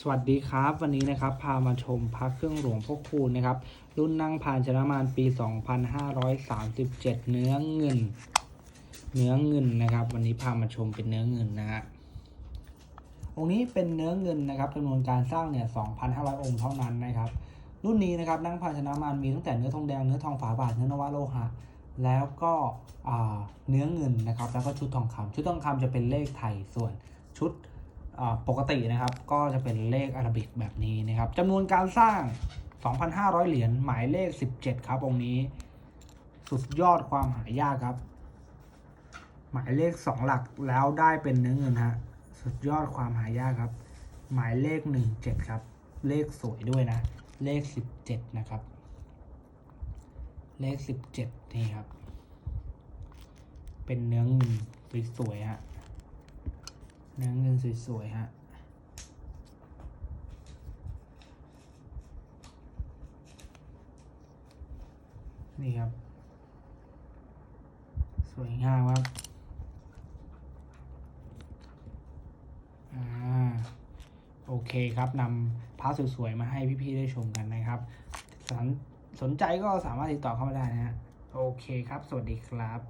สวัสดีครับ วันนี้นะครับพามาชมพระเครื่องหลวงพ่อคูณนะครับ รุ่นนั่งผ่านชนะมานปี 2537 เนื้อเงิน เนื้อเงินนะครับ วันนี้พามาชมเป็นเนื้อเงินนะฮะองค์นี้เป็นเนื้อเงินนะครับจำนวนการสร้างเนี่ย 2,500 องค์เท่านั้นนะครับ รุ่นนี้นะครับนั่งผ่านชนะมานมีตั้งแต่เนื้อทองแดงเนื้อทองฝาบาทเนื้อนวโลหะแล้วก็เนื้อเงินนะครับ แล้วก็ชุดทองคำชุดทองคำจะเป็นเลขไทยส่วนชุด ปกตินะครับก็จะเป็นเลขอาราบิกแบบนี้นะครับจำนวนการสร้าง 2,500 เหรียญหมายเลข 17 ครับองค์นี้ สุดยอดความหายากครับ หมายเลข 2 หลักแล้วได้เป็นเนื้อเงินฮะสุดยอดความหายากครับ หมายเลข 17 ครับ เลขสวยด้วยนะ เลข 17 นะครับ เลข 17 นี่ครับ เป็นเนื้อเงินสวยๆฮะ เนื้อเงินสวยๆฮะนี่ครับ สวยงามครับอ่าโอเคครับนำพาร์ทสวยๆมาให้พี่ๆได้ชมกันนะครับ สนสนใจก็สามารถติดต่อเข้ามาได้นะฮะโอเคครับ สวัสดีครับ